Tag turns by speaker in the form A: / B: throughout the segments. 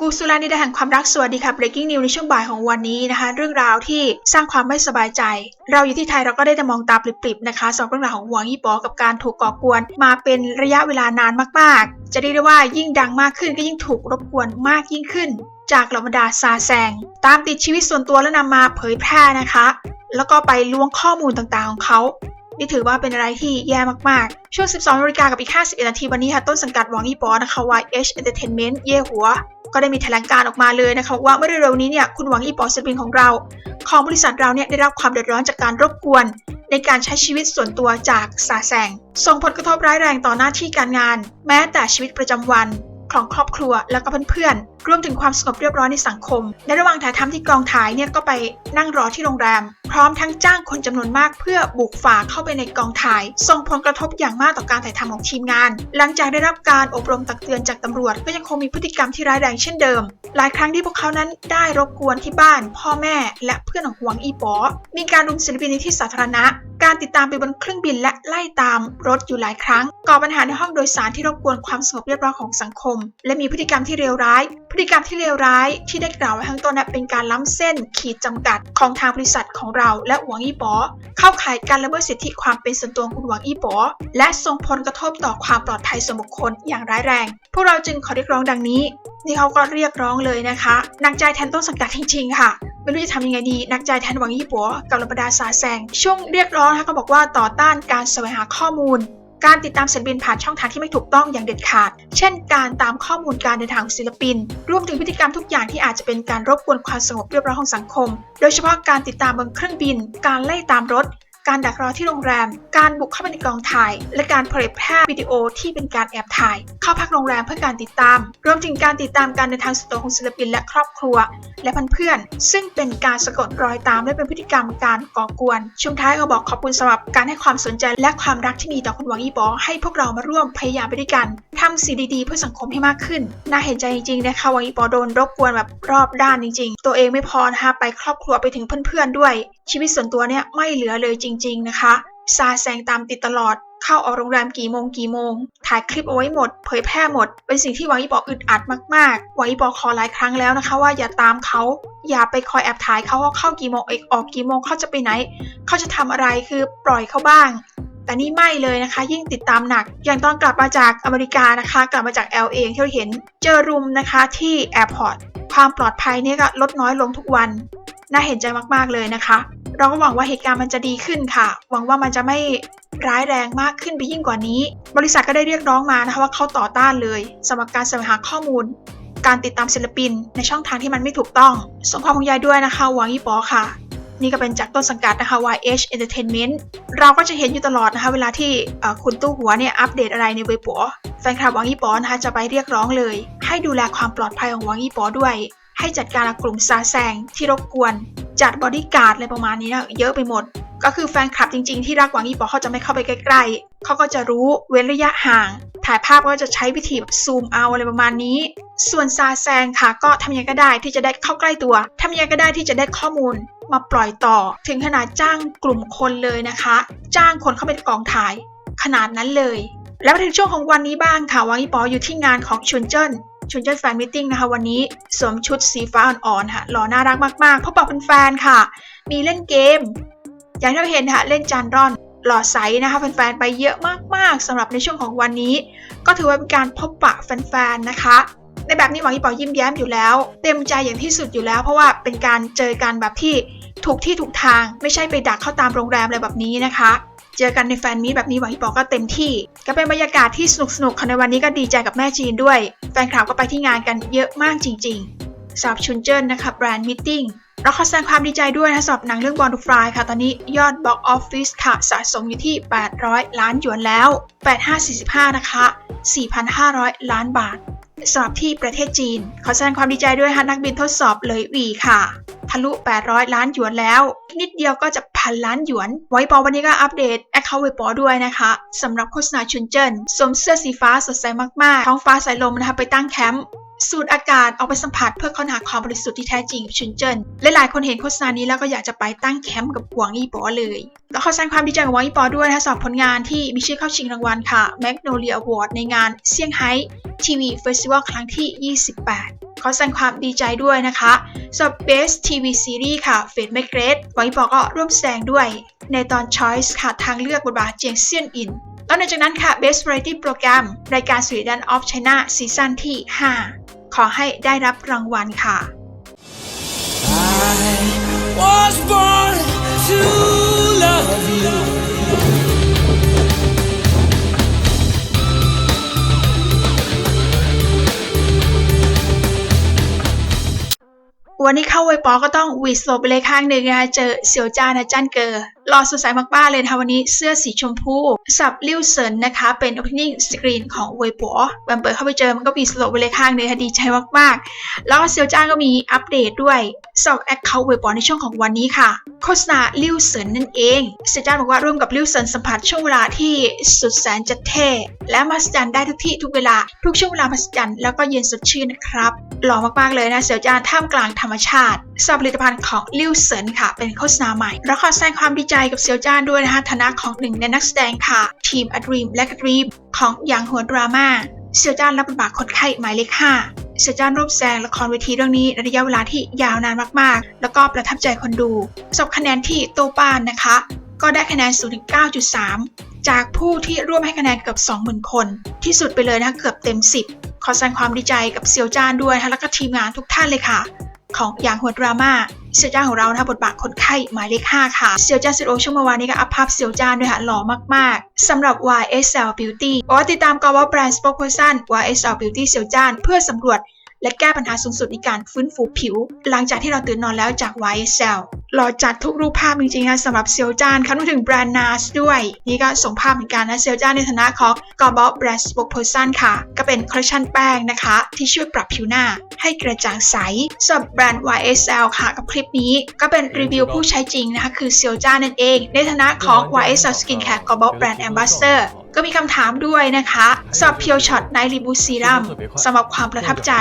A: กูสุรานิดาแห่งความรักสวัสดีค่ะ breaking news ในช่วงบ่ายของวันนี้นะคะ เรื่องราวที่สร้างความไม่สบายใจ เราอยู่ที่ไทยเราก็ได้แต่มองตาปลิบๆนะคะสอบเรื่องราวของหวังยี่ปอกับการถูกก่อกวน มาเป็นระยะเวลานานมากๆ จะเรียกได้ว่ายิ่งดังมากขึ้นก็ยิ่งถูกรบกวนมากยิ่งขึ้น จากเหล่าบรรดาซาแซงตามติดชีวิตส่วนตัวแล้วนำมาเผยแพร่นะคะ แล้วก็ไปล้วงข้อมูลต่างๆของเขา นี่ถือว่าเป็นอะไรที่แย่มากๆ ช่วง 12นาฬิกากับอีก 51 นาทีวันนี้ค่ะต้นสังกัดหวังอีปอนะคะ YH Entertainment เย่หัว ก็ได้มีแถลงการออกมาเลยนะคะว่าเมื่อเร็วๆนี้เนี่ยคุณหวังอีปอศิลปินของเรา ของบริษัทเราเนี่ยได้รับความเดือดร้อนจากการรบกวน ในการใช้ชีวิตส่วนตัวจากสาแสง ส่งผลกระทบร้ายแรงต่อหน้าที่การงาน แม้แต่ชีวิตประจำวัน ของครอบครัวแล้วก็เพื่อนๆ รวมถึงความสงบเรียบร้อยในสังคม ในระหว่างถ่ายทำที่กองถ่ายเนี่ยก็ไปนั่งรอที่โรงแรม พร้อมทั้งจ้างคนจำนวนมากเพื่อบุกฝ่าเข้าไปในกองถ่าย ส่งผลกระทบอย่างมากต่อการถ่ายทำของทีมงาน หลังจากได้รับการอบรมตักเตือนจากตำรวจ ก็ยังคงมีพฤติกรรมที่ร้ายแรงเช่นเดิม หลายครั้งที่พวกเขานั้นได้รบกวนที่บ้าน พ่อแม่ และเพื่อนของหวงอีป๋อมีการรุมศิลปินในที่สาธารณะ การติดตามไปบนเครื่องบินและไล่ตามรถอยู่หลายครั้ง ก่อปัญหาในห้องโดยสารที่รบกวนความสงบเรียบร้อยของสังคม และมีพฤติกรรมที่เลวร้าย พฤติกรรมที่เลวร้ายที่ได้กล่าวไว้ข้างต้นนะเป็นการล้ำเส้นขีดจำกัดของทางบริษัทของเราและหวังอี้ป๋อเข้าข่ายการละเมิดสิทธิความเป็นส่วนตัวของคุณหวังอี้ป๋อและส่งผลกระทบต่อความปลอดภัยส่วนบุคคลอย่างร้ายแรง พวกเราจึงขอเรียกร้องดังนี้นี่เขาก็เรียกร้องเลยนะคะหนักใจแทนต้นสังกัดจริงๆค่ะ ไม่รู้จะทำยังไงดีนักใจแทนหวังยี่ปัวกับระบดาสาแซงช่วงเรียกร้องนะคะก็บอกว่าต่อต้านการแสวงหาข้อมูล การติดตามศิลปินผ่านช่องทางที่ไม่ถูกต้องอย่างเด็ดขาด เช่น การตามข้อมูลการเดินทางศิลปิน รวมถึงพฤติกรรมทุกอย่างที่อาจจะเป็นการรบกวนความสงบเรียบร้อยของสังคม โดยเฉพาะการติดตามบนเครื่องบิน การไล่ตามรถ การดักรอที่โรงแรม การบุกเข้าไปในกองถ่าย และการเผยแพร่วิดีโอที่เป็นการแอบถ่าย เข้าพักโรงแรมเพื่อการติดตาม รวมถึงการติดตามการเดินทางส่วนตัวของศิลปินและครอบครัว และเพื่อนๆซึ่งเป็นการสะกดรอยตามและเป็นพฤติกรรมการก่อกวนช่วงท้ายก็บอกขอบคุณสำหรับการให้ความสนใจและความรักที่มีต่อคุณหวังอีบอให้พวกเรามาร่วมพยายามไปด้วยกัน ทำสิ่งดีๆเพื่อสังคมให้มากขึ้น น่าเห็นใจจริงๆนะคะวังอีบอโดนรบกวนแบบรอบด้านจริง ๆ ตัวเองไม่พอนะคะไปครอบครัวไปถึงเพื่อนๆด้วย ชีวิตส่วนตัวเนี่ยไม่เหลือเลยจริง ๆนะคะซาแซงตามติดตลอดเข้าออกโรงแรมกี่โมงกี่โมง ถ่ายคลิปเอาไว้หมด เผยแพร่หมด เป็นสิ่งที่วังอีบอกอึดอัดมากๆวังอีบอกขอหลายครั้งแล้วนะคะ ว่าอย่าตามเขา อย่าไปคอยแอบถ่ายเขาว่าเข้ากี่โมงเอกออกกี่โมงเขาจะไปไหน เขาจะทำอะไรคือปล่อยเขาบ้าง แต่นี่ไม่เลยนะคะ ยิ่งติดตามหนัก อย่างตอนกลับมาจากอเมริกานะคะ กลับมาจาก LA ที่เราเห็นเจอรุมนะคะที่แอร์พอร์ตความปลอดภัยเนี่ยก็ลดน้อยลงทุกวัน น่าเห็นใจมากๆเลยนะคะ เราก็หวังว่าเหตุการณ์มันจะดีขึ้นค่ะ หวังว่ามันจะไม่ร้ายแรงมากขึ้นไปยิ่งกว่านี้ บริษัทก็ได้เรียกร้องมานะคะว่าเขาต่อต้านเลยสำหรับการแสวงหาข้อมูล การติดตามศิลปิน ในช่องทางที่มันไม่ถูกต้องส่งความห่วงใยด้วยนะคะหวังยี่ปอค่ะ นี่ก็เป็นจากต้นสังกัดนะคะ YH Entertainment เราก็จะเห็นอยู่ตลอดนะคะเวลาที่คุณตู้หัวเนี่ยอัปเดตอะไรในเว็บปัวแฟนคลับหวังยี่ปอนะคะจะไปเรียกร้องเลย ให้ดูแลความปลอดภัยของหวังยี่ปอด้วย ให้จัดการกลุ่มซาแซงที่รบกวน จัดบอดี้การ์ดอะไรประมาณนี้นะเยอะไปหมด ก็คือแฟนคลับจริงๆที่รักหวังอีปอเขาจะไม่เข้าไปใกล้ๆเขาก็จะรู้เว้นระยะห่าง ถ่ายภาพก็จะใช้วิธีแบบซูมเอาอะไรประมาณนี้ ส่วนซาแซงค่ะก็ทำยังไงก็ได้ที่จะได้เข้าใกล้ตัวทำยังไงก็ได้ที่จะได้ข้อมูล มาปล่อยต่อ ถึงขนาดจ้างกลุ่มคนเลยนะคะ จ้างคนเข้าไปกองถ่ายขนาดนั้นเลย แล้วมาถึงช่วงของวันนี้บ้างค่ะวังอีปออยู่ที่งานของชุนเจิ้นชุนเจิ้นแฟนมิทติ้งนะคะวันนี้สวมชุดสีฟ้าอ่อนๆค่ะหล่อน่ารักมากๆพบปะเป็นแฟนค่ะ มีเล่นเกม อย่างที่เราเห็นค่ะเล่นจานร่อนหล่อใสนะคะแฟนๆไปเยอะมากๆสำหรับในช่วงของวันนี้ ก็ถือว่าเป็นการพบปะแฟนๆนะคะ ในแบบนี้หวังอีปอยิ้มแย้มอยู่แล้ว เต็มใจอย่างที่สุดอยู่แล้ว เพราะว่าเป็นการเจอกันแบบที่ถูกที่ถูกทาง ไม่ใช่ไปดักเข้าตามโรงแรมอะไรแบบนี้นะคะเจอกันในแฟนมีตแบบนี้หวังอีปอก็เต็มที่ ก็เป็นบรรยากาศที่สนุกสนุกค่ะในวันนี้ก็ดีใจกับแม่จีนด้วย แฟนคลับก็ไปที่งานกันเยอะมากจริงๆสำหรับชุนเจิ้นนะคะแบรนด์มิทติ้ง เราขอแสดงความดีใจด้วยนะสำหรับหนังเรื่องบอล to Fly ค่ะ ตอนนี้ยอด Box Office ค่ะ สะสมอยู่ที่ 800 ล้านหยวนแล้ว 8545 นะคะ 4,500 ล้านบาทสำหรับที่ประเทศจีน ขอแสดงความดีใจด้วยค่ะนักบินทดสอบเลยวีค่ะ ทะลุ 800 ล้านหยวนแล้ว นิดเดียวก็จะพันล้านหยวน ไว้ปอวันนี้ก็อัปเดตแอคเคาท์เวปอด้วยนะคะสำหรับโฆษณาชุนเจิ้นสวมเสื้อสีฟ้าสดใสมากๆ ท้องฟ้าใสาลมนะคะไปตั้งแคมป์ สูดอากาศออกไปสัมผัสเพื่อค้นหาความบริสุทธิ์ที่แท้จริงกับชุนเจิ้นหลายๆคนเห็นโฆษณานี้แล้วก็อยากจะไปตั้งแคมป์กับหวงอีปอเลย แล้วขอแสดงความดีใจกับหวงอีปอด้วยนะสำหรับผลงานที่มีชื่อเข้าชิงรางวัลค่ะ Magnolia Award ในงานเซี่ยงไฮ้ทีวีเฟสติวัลครั้งที่ 28ขอแสดงความดีใจด้วยนะคะสำหรับ Best TV Series ค่ะ f a t e Make Great หวังอีปอก็ร่วมแสดงด้วย ในตอน Choice ค่ะ ทางเลือกบทบาทเจียงเซียนอินแล้วหลังจากนั้นค่ะ Best Variety Program รายการ Sweden of China ซีซั่นที่ 5 ขอให้ได้รับรางวัลค่ะ
B: I was born to love you.
A: วันนี้เข้าไวปอก็ต้องหวีดโซไปเลยข้างหนึ่งนะคะเจอเสี่ยวจ้านะจันเกอร์ หล่อสดใสมากๆเลยนะคะวันนี้เสื้อสีชมพู สับลิ้วเซินนะคะ เป็น opening screen ของไวปอแบมเปิดเข้าไปเจอมันก็หวีดโซไปเลยข้างหนึงค่ะดีใจมากๆ แล้วเสียวจ้างก็มีอัปเดตด้วยสอบแอคเคาท์ไวปอในช่วงของวันนี้ค่ะ โฆษณาลิ้วเซินนั่นเองเสียวจ้างบอกว่าร่วมกับลิ้วเซินสัมผัสช่วงเวลาที่สุดแสนจะเท่และมหัศจรรย์ได้ทุกที่ทุกเวลาทุกช่วงเวลามหัศจรรย์แล้วก็เย็นสดชื่นนะครับหล่อมากๆเลยนะเสียวจ้างท่ามกลางธรรมชาติสำหรับผลิตภัณฑ์ของลิวเซินค่ะ เป็นโฆษณาใหม่แล้วขอแสดงความดีใจกับเสี่ยวจ้านด้วยนะคะฐานะของหนึ่งในนักแสดงค่ะ ทีมอดรีมและกรีมของหยางหัวดราม่าเสี่ยวจ้านรับบทบาทคนไข้หมายเลขห้าเสี่ยวจ้านร่วมแสดงละครเวทีเรื่องนี้ในระยะเวลาที่ยาวนานมากๆ แล้วก็ประทับใจคนดูสบคะแนนที่โตป้านนะคะ ก็ได้คะแนนสูงถึง 9.3 จากผู้ที่ร่วมให้คะแนนเกือบ 20,000 คน ที่สุดไปเลยนะคะเกือบเต็ม 10 ขอแสดงความดีใจกับเซียวจ้านด้วยนะคะแล้วก็ทีมงานทุกท่านเลยค่ะ ของอย่างหัวดราม่าเซียวจ้านของเรานะคะบทบาทคนไข้หมายเลข5ค่ะเซียวจ้านสิโอช่วงเมื่อวานนี้ก็อัพภาพเซียวจ้านด้วยค่ะหล่อมากๆสำหรับ YSL Beauty บอกว่าติดตามกอว่าแบรนด์ Spokesperson YSL Beauty เซียวจ้านเพื่อสำรวจ และแก้ปัญหาสูงสุดในการฟื้นฟูผิว หลังจากที่เราตื่นนอนแล้วจาก YSL หล่อจัดทุกรูปภาพจริงๆนะสำหรับเซียวจานคันมถึงแบรนด์ NARS ด้วย นี่ก็ส่งภาพเหมือนกันนะเซียวจานในฐานะของ g o b a l Brand Spokesperson ค่ะ ก็เป็นคอลเลคชันแป้งนะคะ ที่ช่วยปรับผิวหน้าให้กระจ่างใสสำหรับแบรนด์ YSL ค่ะ กับคลิปนี้ก็เป็นรีวิวผู้ใช้จริงนะคะคือเซียวจานนั่นเอง ในฐานะของ YSL Skincare Global Brand Ambassador ก็มีคำถามด้วยนะคะสำหรับเพียวช็อตไนท์รีบูซีรัมสำหรับความประทับใจ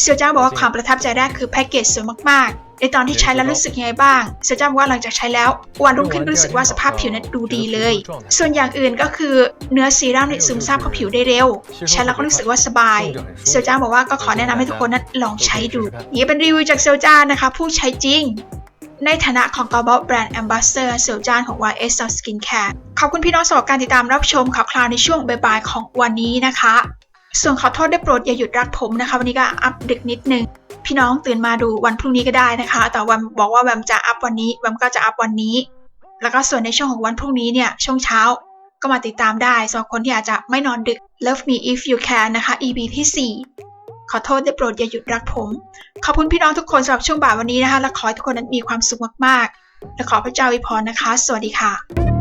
A: เซียวจ้าบอกว่าความประทับใจแรกคือแพ็กเกจสวยมากๆ ในตอนที่ใช้แล้วรู้สึกยังไงบ้างเซียวจ้าบอกว่าหลังจากใช้แล้ววันรุ่งขึ้นรู้สึกว่าสภาพผิวนั้นดูดีเลย ส่วนอย่างอื่นก็คือเนื้อซีรัมเนี่ยซึมซาบเข้าผิวได้เร็ว ใช้แล้วก็รู้สึกว่าสบายเซียวจ้าบอกว่าก็ขอแนะนำให้ทุกคนนั้นลองใช้ดูนี่เป็นรีวิวจากเซียวจ้านะคะ ผู้ใช้จริง ในฐานะของ Global Brand Ambassador เสี่ยวจานของ YSL Skincare ขอบคุณพี่น้องสำหรับการติดตามรับชมข่าวคราวในช่วงบ่ายๆของวันนี้นะคะ ส่วนขอโทษได้โปรดอย่าหยุดรักผมนะคะ วันนี้ก็อัปดึกนิดนึง พี่น้องตื่นมาดูวันพรุ่งนี้ก็ได้นะคะ แต่วันบอกว่าแวมจะอัพวันนี้แวมก็จะอัพวันนี้ แล้วก็ส่วนในช่วงของวันพรุ่งนี้เนี่ยช่วงเช้าก็มาติดตามได้สำหรับคนที่อาจจะไม่นอนดึก Love Me If You Can นะคะ EP ที่4 ขอโทษได้โปรดอย่าหยุดรักผม ขอบคุณพี่น้องทุกคนสำหรับช่วงบ่ายวันนี้นะคะ และขอให้ทุกคนนั้นมีความสุขมากๆ และขอพระเจ้าอวยพรนะคะ สวัสดีค่ะ